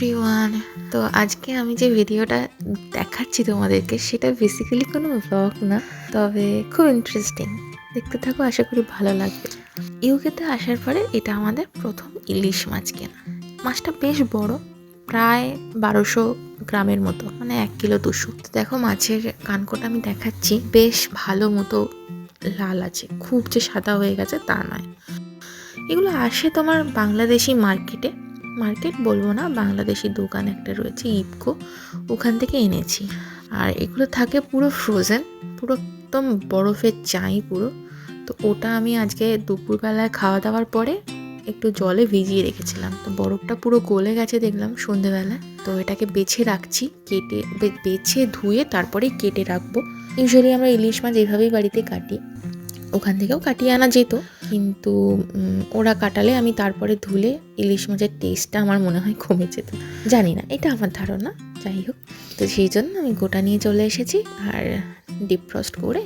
Everyone তো আজকে আমি যে ভিডিওটা দেখাচ্ছি তোমাদেরকে, সেটা বেসিক্যালি কোনো ব্লগ না, তবে খুব ইন্টারেস্টিং দেখতে থাকো, আশা করি ভালো লাগবে। ইউকেতে আসার পরে এটা আমাদের প্রথম ইলিশ মাছ কেনা। মাছটা বেশ বড়, প্রায় বারোশো গ্রামের মতো মানে এক কিলো দুশো। তো দেখো, মাছের কানকোটা আমি দেখাচ্ছি। বেশ ভালো মতো লাল আছে, খুব যে সাদা হয়ে গেছে তা নয়। এগুলো আসে তোমার বাংলাদেশি মার্কেটে। মার্কেট বলব না, বাংলাদেশি দোকান একটা রয়েছে ইপকো ওখান থেকে এনেছি। আর এগুলো থাকে পুরো ফ্রোজেন পুরো একদম বরফের চাই পুরো। তো ওটা আমি আজকে দুপুরবেলায় খাওয়া দাওয়ার পরে একটু জলে ভিজিয়ে রেখেছিলাম। তো বরফটা পুরো গলে গেছে দেখলাম সন্ধেবেলায়। তো এটাকে বেছে রাখছি, কেটে বেছে ধুয়ে তারপরে কেটে রাখব। ইউজুয়ালি আমরা ইলিশ মাছ এভাবেই বাড়িতে কাটি। ওখান থেকেও কাটিয়ে আনা যেত। কিন্তু ওরা কাটালে আমি তারপরে ধুলে ইলিশ মাছের টেস্টটা আমার মনে হয় কমে যেত। জানি না, এটা আমার ধারণা, যাই হোক। তো সেই জন্য আমি গোটা নিয়ে চলে এসেছি আর ডিপ ফ্রস্ট করে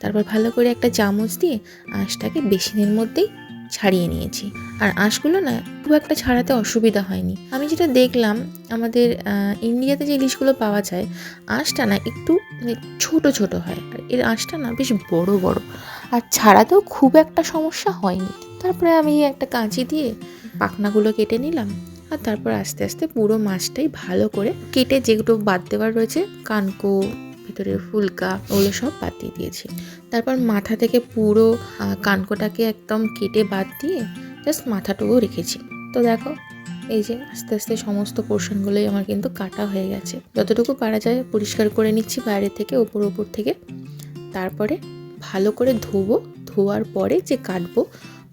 তারপর ভালো করে একটা চামচ দিয়ে আঁশটাকে বেসিনের মধ্যেই ছাড়িয়ে নিয়েছি। আর আঁশগুলো না, খুব একটা ছাড়াতে অসুবিধা হয়নি। আমি যেটা দেখলাম, আমাদের ইন্ডিয়াতে যে ইলিশগুলো পাওয়া যায়, আঁশটা না একটু মানে ছোট ছোট হয়। আর এর আঁশটা না বেশ বড় বড়। আর ছাড়াতেও খুব একটা সমস্যা হয়নি। তারপরে আমি একটা কাঁচি দিয়ে পাখনাগুলো কেটে নিলাম। আর তারপর আস্তে আস্তে পুরো মাছটাই ভালো করে কেটে যেগুলো বাদ দেওয়ার রয়েছে, কানকো, ভিতরে ফুলকা, ওগুলো সব বাদ দিয়ে দিয়েছি। তারপর মাথা থেকে পুরো কানকোটাকে একদম কেটে বাদ দিয়ে জাস্ট মাথাটুকু রেখেছি। তো দেখো, এই যে আস্তে আস্তে সমস্ত পোর্শনগুলোই আমার কিন্তু কাটা হয়ে গেছে। যতটুকু পারা যায় পরিষ্কার করে নিচ্ছি বাইরে থেকে, ওপর ওপর থেকে। তারপরে ভালো করে ধোবো, ধোয়ার পরে যে কাটবো,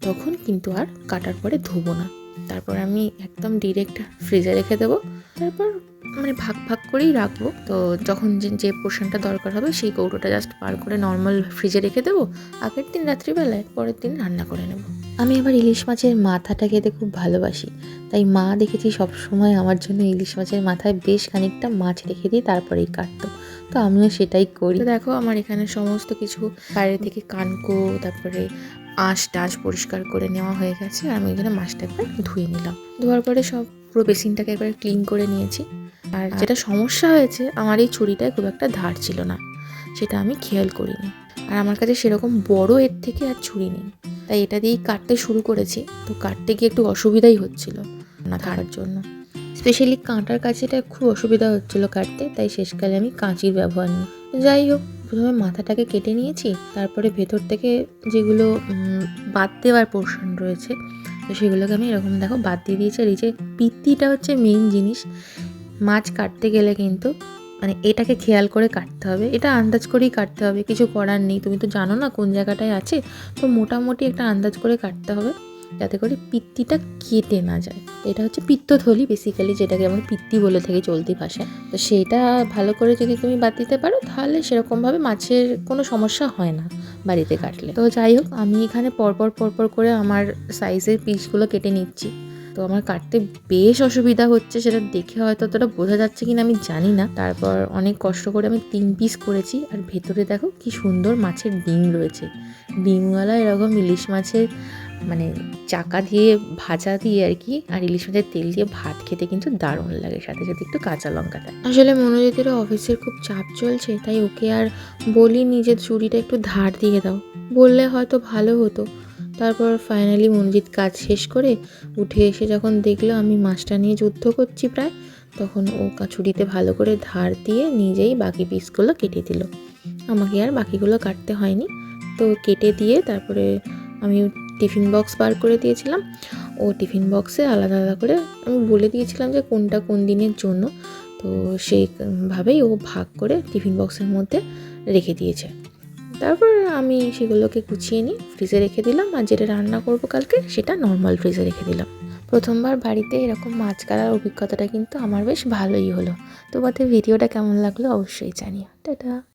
তখন কিন্তু আর কাটার পরে ধোবো না। তারপর আমি একদম ডিরেক্ট ফ্রিজে রেখে দেবো। তারপর মানে ভাগ ভাগ করেই রাখব। তো যখন যে যে পোর্শনটা দরকার হবে, সেই কৌটোটা জাস্ট পার করে নর্মাল ফ্রিজে রেখে দেবো। আগের দিন রাত্রিবেলায়, পরের দিন রান্না করে নেব। আমি আবার ইলিশ মাছের মাথাটা খেতে খুব ভালোবাসি। তাই মা দেখেছি সবসময় আমার জন্য ইলিশ মাছের মাথায় বেশ খানিকটা মাছ রেখে দিয়ে তারপরেই কাটতো। তো আমিও সেটাই করি। দেখো আমার এখানে সমস্ত কিছু বাইরে থেকে কানকো, তারপরে আঁশ টাশ পরিষ্কার করে নেওয়া হয়ে গেছে। আর আমি এখানে মাছটা একবার ধুয়ে নিলাম। ধোয়ার পরে সব পুরো বেসিনটাকে একবার ক্লিন করে নিয়েছি। আর যেটা সমস্যা হয়েছে, আমার এই ছুরিটায় খুব একটা ধার ছিল না। সেটা আমি খেয়াল করিনি। আর আমার কাছে সেরকম বড় এর থেকে আর ছুরি নেই। তাই এটা দিয়েই কাটতে শুরু করেছি। তো কাটতে গিয়ে একটু অসুবিধাই হচ্ছিল না ধারার জন্য। স্পেশালি কাঁটার কাছে এটা খুব অসুবিধা হচ্ছিল কাটতে, তাই শেষকালে আমি কাঁচির ব্যবহার নিই। যাই হোক, প্রথমে মাথাটাকে কেটে নিয়েছি, তারপরে ভেতর থেকে যেগুলো বাদ দেওয়ার পোর্শন রয়েছে, তো সেগুলোকে আমি এরকম দেখো বাদ দিয়ে দিয়েছি। আর এই যে পিত্তিটা হচ্ছে মেইন জিনিস, মাছ কাটতে গেলে কিন্তু মানে এটাকে খেয়াল করে কাটতে হবে। এটা আন্দাজ করেই কাটতে হবে কিছু করার নেই। তুমি তো জানো না কোন জায়গাটায় আছে। তো মোটামুটি একটা আন্দাজ করে কাটতে হবে যাতে করে পিত্তিটা কেটে না যায়। এটা হচ্ছে পিত্তথলি বেসিক্যালি যেটাকে আমরা পিত্তি বলে থাকি চলতি ভাষায়। তো সেটা ভালো করে যদি তুমি বাদ দিতে পারো তাহলে সেরকমভাবে মাছের কোনো সমস্যা হয় না বাড়িতে কাটলে। তো যাই হোক আমি এখানে পরপর পরপর করে আমার সাইজের পিসগুলো কেটে নিচ্ছি। তো আমার কাটতে বেশ অসুবিধা হচ্ছে, সেটা দেখে হয়তো অতটা বোঝা যাচ্ছে কিনা আমি জানি না। তারপর অনেক কষ্ট করে আমি তিন পিস করেছি, আর ভেতরে দেখো কি সুন্দর মাছের ডিম রয়েছে। ডিমওয়ালা এরকম ইলিশ মাছের মানে চাকা দিয়ে ভাজা দিয়ে আর কি, আর ইলিশ মাছের তেল দিয়ে ভাত খেতে কিন্তু দারুণ লাগে, সাথে সাথে একটু কাঁচা লঙ্কা দেয়। আসলে মনোজিতের অফিসের খুব চাপ চলছে, তাই ওকে আর বলি নিজের চুরিটা একটু ধার দিয়ে দাও। বললে হয়তো ভালো হতো তারপর ফাইনালি মনোজিৎ কাজ শেষ করে উঠে এসে যখন দেখল আমি মাছটা নিয়ে যুদ্ধ করছি প্রায়, তখন ও ছুরিতে ভালো করে ধার দিয়ে নিজেই বাকি পিসগুলো কেটে দিল। আমাকে আর বাকিগুলো কাটতে হয়নি। তো কেটে দিয়ে তারপরে আমি টিফিন বক্স বার করে দিয়েছিলাম। ও টিফিন বক্সে আলাদা আলাদা করে আমি বলে দিয়েছিলাম যে কোনটা কোন দিনের জন্য। তো সেইভাবেই ও ভাগ করে টিফিন বক্সের মধ্যে রেখে দিয়েছে। তারপর আমি সেগুলোকে গুছিয়ে নিই ফ্রিজে রেখে দিলাম আর যেটা রান্না করব কালকে সেটা নর্মাল ফ্রিজে রেখে দিলাম। প্রথমবার বাড়িতে এরকম মাছ কাটার অভিজ্ঞতাটা কিন্তু আমার বেশ ভালোই হলো। তোমাদের ভিডিওটা কেমন লাগল অবশ্যই জানিও। টাটা।